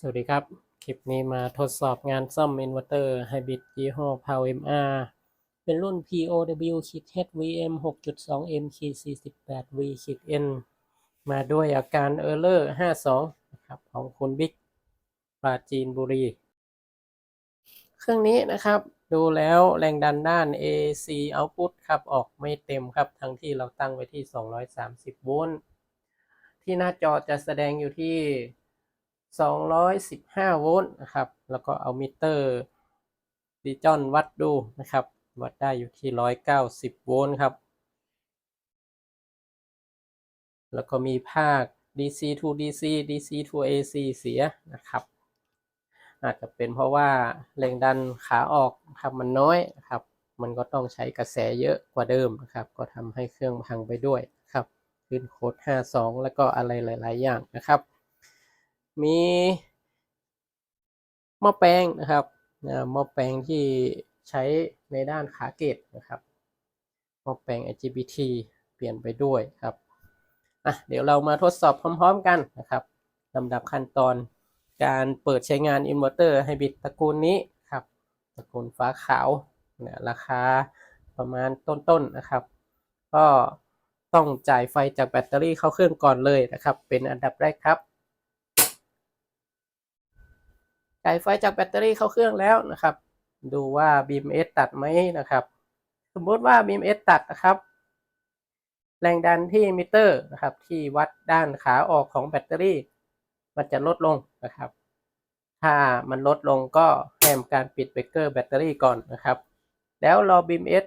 สวัสดีครับ คลิปนี้มาทดสอบงานซ่อมอินเวอร์เตอร์ไฮบริดยี่ห้อ Power MR เป็นรุ่น POW HVM 6.2M 48 V N มาด้วยอาการ Error 52 นะครับ ของคุณบิ๊กปราจีนบุรี เครื่องนี้นะครับ ดูแล้วแรงดันด้าน AC output ครับ ออกไม่เต็มครับ ทั้งที่เราตั้งไว้ที่ 230 โวลต์ ที่หน้าจอจะแสดงอยู่ที่ 215 โวลต์นะครับ แล้วก็เอามิเตอร์ดิจอนวัดดูนะครับ วัดได้อยู่ที่ 190 โวลต์ครับ แล้วก็มีภาค DC to DC DC to AC เสียนะครับ อาจจะเป็นเพราะว่าแรงดันขาออกครับมันน้อยครับ มันก็ต้องใช้กระแสเยอะกว่าเดิมนะครับ ก็ทำให้เครื่องพังไปด้วยครับ ขึ้นโค้ด52 แล้วก็อะไรหลาย ๆ อย่างนะครับ มีหม้อแปลงนะครับหม้อแปลงที่ใช้ในด้านขาเกตนะครับหม้อแปลง IGBT เปลี่ยนไปด้วยครับอะเดี๋ยวเรามาทดสอบพร้อม ๆ กันนะครับลำดับขั้นตอนการเปิดใช้งานอินเวอร์เตอร์ไฮบริดตระกูลนี้ครับตระกูลฟ้าขาวเนี่ยราคาประมาณต้นๆนนะครับ ก็ต้องจ่ายไฟจากแบตเตอรี่เข้าเครื่องก่อนเลยนะครับ เป็นอันดับแรกครับ จ่ายไฟจากแบตเตอรี่เข้าเครื่องแล้วนะครับ ดูว่า BMS ตัดไหมนะครับ สมมติว่า BMS ตัดนะครับ แรงดันที่มิเตอร์นะครับ ที่วัดด้านขาออกของแบตเตอรี่ มันจะลดลงนะครับ ถ้ามันลดลงก็ให้ทำการปิดเบรกเกอร์แบตเตอรี่ก่อนนะครับ แล้วรอ BMS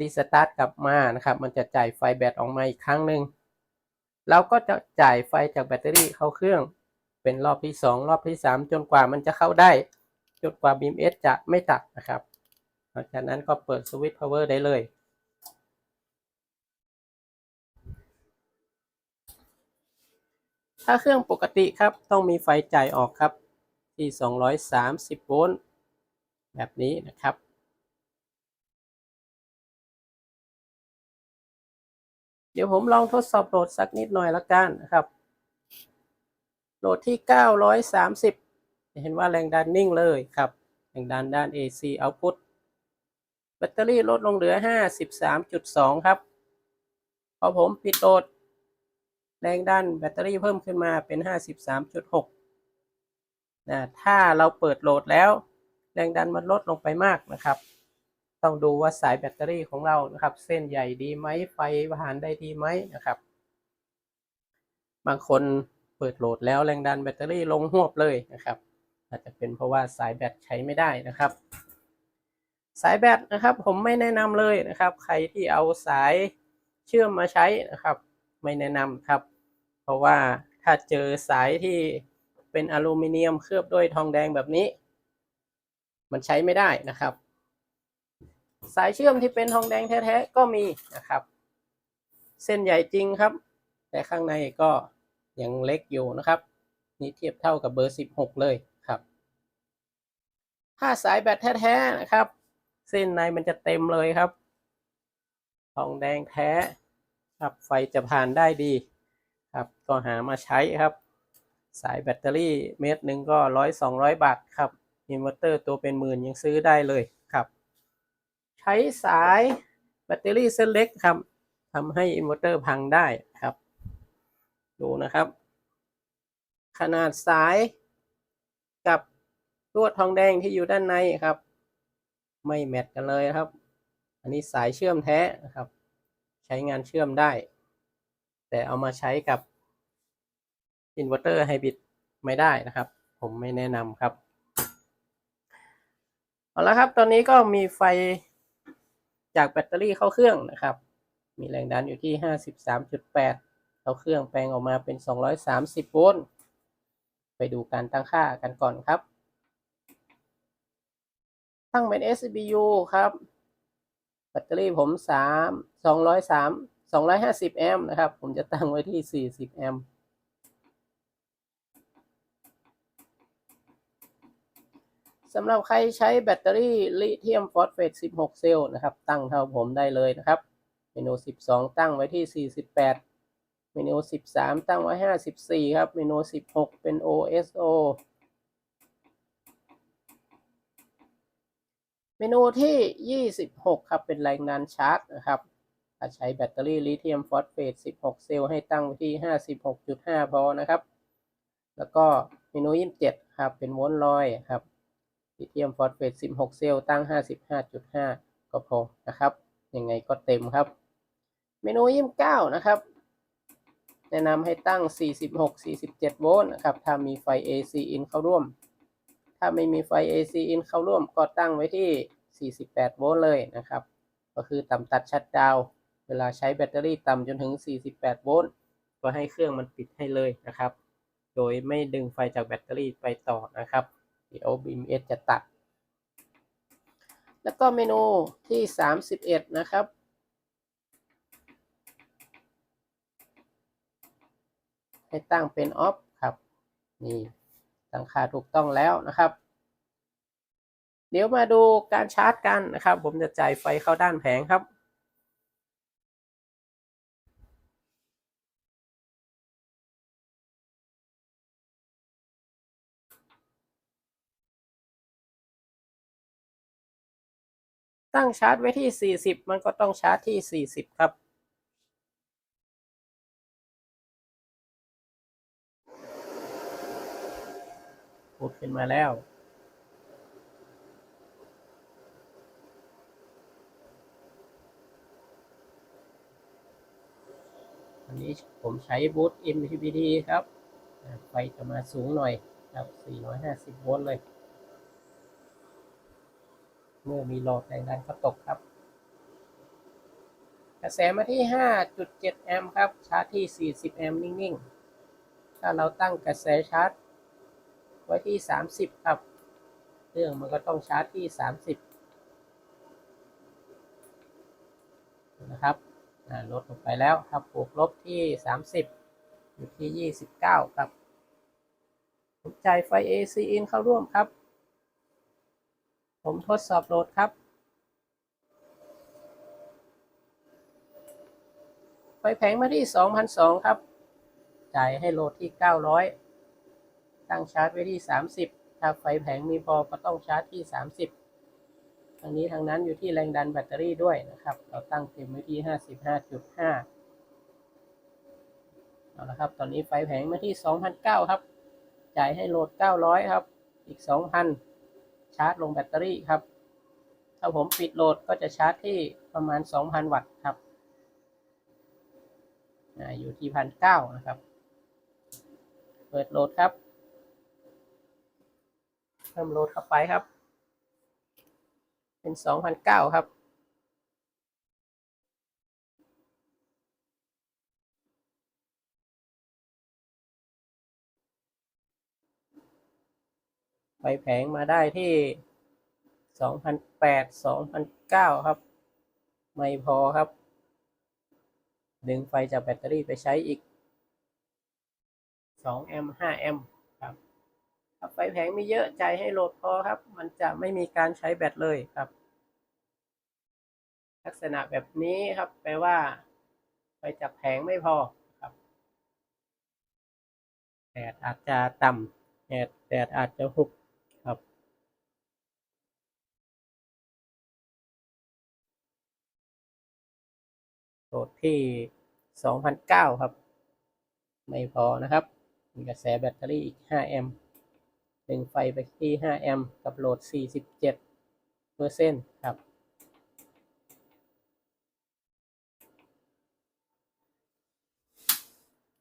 รีสตาร์ทกลับมานะครับ มันจะจ่ายไฟแบตออกมาอีกครั้งหนึ่งเราก็จะจ่ายไฟจากแบตเตอรี่เข้าเครื่อง เป็นรอบที่ 2 รอบที่ 3 จนกว่ามันจะเข้าได้ จนกว่า BMS จะไม่ตัดนะครับ หลังจากนั้นก็เปิดสวิตช์ power ได้เลย ถ้าเครื่องปกติครับต้องมีไฟจ่ายออกครับ ที่ 230 โวลต์แบบนี้นะครับเดี๋ยวผมลองทดสอบโหลดสักนิดหน่อยละกันนะครับ โหลดที่ 930 เห็นว่าแรงดันนิ่งเลยครับ แรงดันด้าน AC output แบตเตอรี่ลดลงเหลือ 53.2 ครับ พอผมปิดโหลด แรงดันแบตเตอรี่เพิ่มขึ้นมาเป็น 53.6 นะ ถ้าเราเปิดโหลดแล้ว แรงดันมันลดลงไปมากนะครับ ต้องดูว่าสายแบตเตอรี่ของเรานะครับ เส้นใหญ่ดีไหมไฟผ่านได้ดีไหมนะครับ บางคน ปิดโหลดแล้วแรงดันแบตเตอรี่ลงหวบเลยนะครับ อาจจะเป็นเพราะว่าสายแบตใช้ไม่ได้นะครับ สายแบตนะครับผมไม่แนะนำเลยนะครับ ใครที่เอาสายเชื่อมมาใช้นะครับ ไม่แนะนำครับ เพราะว่าถ้าเจอสายที่เป็นอลูมิเนียมเคลือบด้วยทองแดงแบบนี้ มันใช้ไม่ได้นะครับ สายเชื่อมที่เป็นทองแดงแท้ๆก็มีนะครับ เส้นใหญ่จริงครับ แต่ข้างในก็ ยังเล็กอยู่นะครับ นี่เทียบเท่ากับเบอร์ 16 เลยครับ ถ้าสายแบตแท้ๆนะครับ เส้นในมันจะเต็มเลยครับ ทองแดงแท้ครับไฟจะผ่านได้ดีครับก็หามาใช้ครับ สายแบตเตอรี่เม็ดหนึ่งก็ร้อยสองร้อยบาทครับอินเวอร์เตอร์ตัวเป็นหมื่นยังซื้อได้เลยครับ ใช้สายแบตเตอรี่เส้นเล็กครับทำให้อินเวอร์เตอร์พังได้ ดูนะครับ ขนาดสายกับลวดทองแดงที่อยู่ด้านในครับ ไม่แมทกันเลยครับ อันนี้สายเชื่อมแท้นะครับ ใช้งานเชื่อมได้ แต่เอามาใช้กับอินเวอร์เตอร์ไฮบริดไม่ได้นะครับ ผมไม่แนะนำครับเอาละครับ ตอนนี้ก็มีไฟจากแบตเตอรี่เข้าเครื่องนะครับ มีแรงดันอยู่ที่ 53.8 เข้าเครื่องแปลงออกมาเป็น 230 โวลต์ ไปดูการตั้งค่ากันก่อนครับ ตั้งเป็น SBU ครับ แบตเตอรี่ผม 3 203 250 แอมป์นะครับ ผมจะตั้งไว้ที่ 40 แอมป์สำหรับใครใช้แบตเตอรี่ลิเธียมฟอสเฟต 16 เซลล์นะครับ ตั้งเท่าผมได้เลยนะครับ เมนู 12 ตั้งไว้ที่ 48 เมนู 13 ตั้งไว้ 54 ครับ เมนู 16 เป็น OSO เมนูที่ 26 ครับ เป็นแรงดันชาร์จนะครับใช้แบตเตอรี่ลิเธียมฟอสเฟต 16 เซลล์ให้ตั้งที่ 56.5 พอนะครับ แล้วก็เมนู 27 ครับ เป็นโวลต์ลอยครับลิเธียมฟอสเฟต 16 เซลล์ตั้ง 55.5 ก็พอนะครับ ยังไงก็เต็มครับ เมนู 29 นะครับ แนะนำให้ตั้ง 46-47 โวลต์นะครับ ถ้ามีไฟ AC in เข้าร่วม ถ้าไม่มีไฟ AC in เข้าร่วม ก็ตั้งไว้ที่ 48 โวลต์เลยนะครับ ก็คือต่ำตัดชัดดาว เวลาใช้แบตเตอรี่ต่ำจนถึง 48 โวลต์ ก็ให้เครื่องมันปิดให้เลยนะครับ โดยไม่ดึงไฟจากแบตเตอรี่ไปต่อนะครับ เดี๋ยว BMS จะตัด แล้วก็เมนูที่ 31 นะครับ ให้ตั้งเป็นออฟครับนี่ตั้งค่าถูกต้องแล้วนะครับ เดี๋ยวมาดูการชาร์จกันนะครับ ผมจะจ่ายไฟเข้าด้านแผงครับตั้งชาร์จไว้ที่ 40 มันก็ต้องชาร์จที่ 40 ครับ ดขึ้นมาแล้ว อันนี้ผมใช้บูท MPPT ครับ ไฟจะมาสูงหน่อยครับ 450 โวลต์เลย เมื่อมีโหลดแรงดันก็ตกครับกระแสมาที่ 5.7 แอมป์ครับ ชาร์จที่ 40 แอมป์นิ่ง ๆ ถ้าเราตั้งกระแสชาร์จ ไว้ที่ 30 ครับ เครื่องมันก็ต้องชาร์จที่ 30 นะครับลดลงไปแล้วครับบวกลบที่ 30 อยู่ที่ 29 ครับผมจ่ายไฟ AC in เข้าร่วมครับ ผมทดสอบโหลดครับ ไฟแผงมาที่ 2,002 ครับ จ่ายให้โหลดที่ 900 ตั้งชาร์จไว้ที่ 30 ถ้าไฟแผงมีพอก็ต้องชาร์จที่ 30 ทางนี้ทางนั้นอยู่ที่แรงดันแบตเตอรี่ด้วยนะครับ เราตั้งเต็มไว้ที่ 55.5 เอาละครับ ตอนนี้ไฟแผงมาที่ 2,009 ครับ จ่ายให้โหลด 900 ครับ อีก 2,000 ชาร์จลงแบตเตอรี่ครับ ถ้าผมปิดโหลดก็จะชาร์จที่ประมาณ 2,000 วัตต์ครับอยู่ที่1,900นะครับ เปิดโหลดครับ เพิ่มโหลดเข้าไปครับ เป็น2,009ครับไปแผงมาได้ที่2,008 2,009ครับ ไม่พอครับ ดึงไฟจากแบตเตอรี่ไปใช้อีก2แอมป์5แอมป์ ไฟแผงไม่เยอะใจให้โหลดพอครับ มันจะไม่มีการใช้แบตเลยครับ ลักษณะแบบนี้ครับ แปลว่าไฟจากแผงไม่พอครับแดดอาจจะต่ำแดดแดดอาจจะหุบครับโหลดที่2,009 ครับ ไม่พอนะครับ มีกระแสแบตเตอรี่อีก 5 แอมป์ ดึงไฟไปที่ 5 แอมป์กับโหลด 47เปอร์เซ็นต์ครับ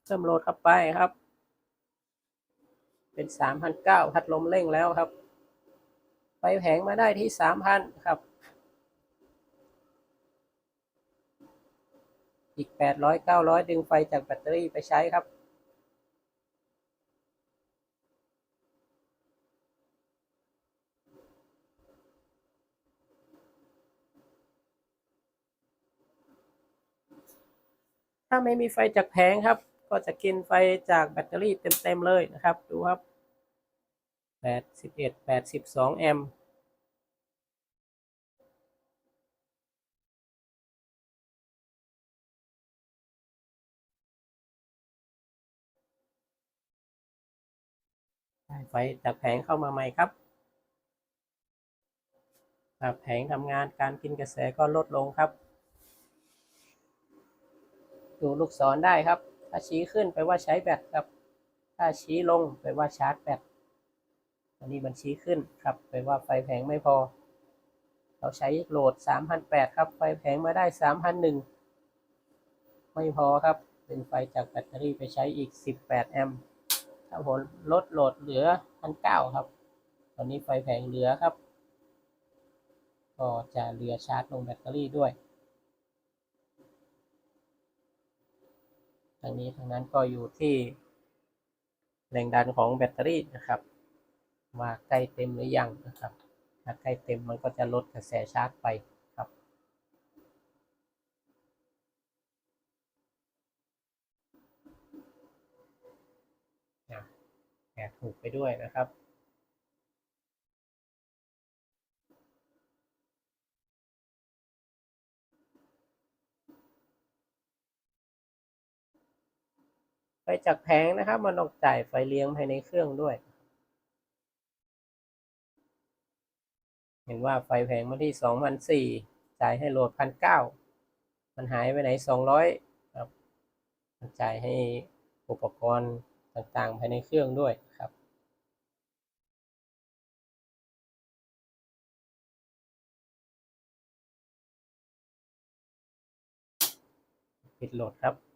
เพิ่มโหลดเข้าไปครับ เป็น3,009พัดลมเร่งแล้วครับไฟแผงมาได้ที่ 3,000 ครับ อีก 800 900 ดึงไฟจากแบตเตอรี่ไปใช้ครับ ถ้าไม่มีไฟจากแผงครับ ก็จะกินไฟจากแบตเตอรี่เต็มๆเลยนะครับ ดูครับ81 82แอมป์ไฟจากแผงเข้ามาใหม่ครับแผงทำงานการกินกระแสก็ลดลงครับ ดูลูกศรได้ครับ ถ้าชี้ขึ้นแปลว่าใช้แบตครับ ถ้าชี้ลงแปลว่าชาร์จแบตอันนี้มันชี้ขึ้นครับแปลว่าไฟแผงไม่พอ เราใช้โหลด 3,800 ครับ ไฟแผงมาได้3,100ไม่พอครับ เป็นไฟจากแบตเตอรี่ไปใช้อีก 18 แอมป์ถ้าผมลดโหลดเหลือ 1,900 ครับ ตอนนี้ไฟแผงเหลือครับ ก็จะเหลือชาร์จลงแบตเตอรี่ด้วย ทั้งนี้ทั้งนั้นก็อยู่ที่แรงดันของแบตเตอรี่นะครับ ว่าใกล้เต็มหรือยังนะครับ ถ้าใกล้เต็มมันก็จะลดกระแสชาร์จไปครับ แอบถูกไปด้วยนะครับ ไฟจากแผงนะครับ มันต้องจ่ายไฟเลี้ยงภายในเครื่องด้วย เห็นว่าไฟแผงมาที่สองพันสี่จ่ายให้โหลดพันเก้ามันหายไปไหนสองร้อยครับมันจ่ายให้อุปกรณ์ต่างๆ ภายในเครื่องด้วยครับปิดโหลดครับ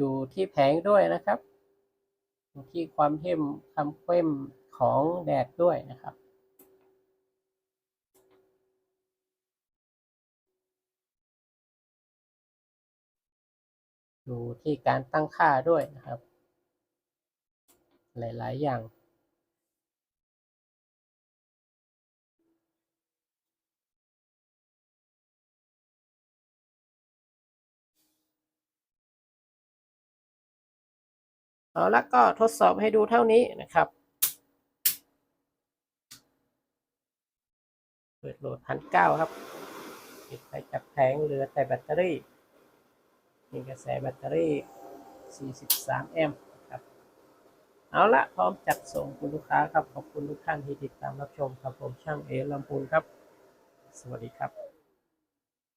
อยู่ที่แผงด้วยนะครับอยู่ที่ความเข้มความเข้มของแดดด้วยนะครับ อยู่ที่การตั้งค่าด้วยนะครับ หลาย ๆ อย่าง เอาละก็ทดสอบให้ดูเท่านี้นะครับเปิดโหลดพันเก้าครับปิดไปจากแผงเหลือแต่แบตเตอรี่มีกระแสแบตเตอรี่ 43 แอมป์ครับ เอาละพร้อมจัดส่งคุณลูกค้าครับ ขอบคุณทุกท่านที่ติดตามรับชมครับผมช่างเอลำพูนครับ สวัสดีครับ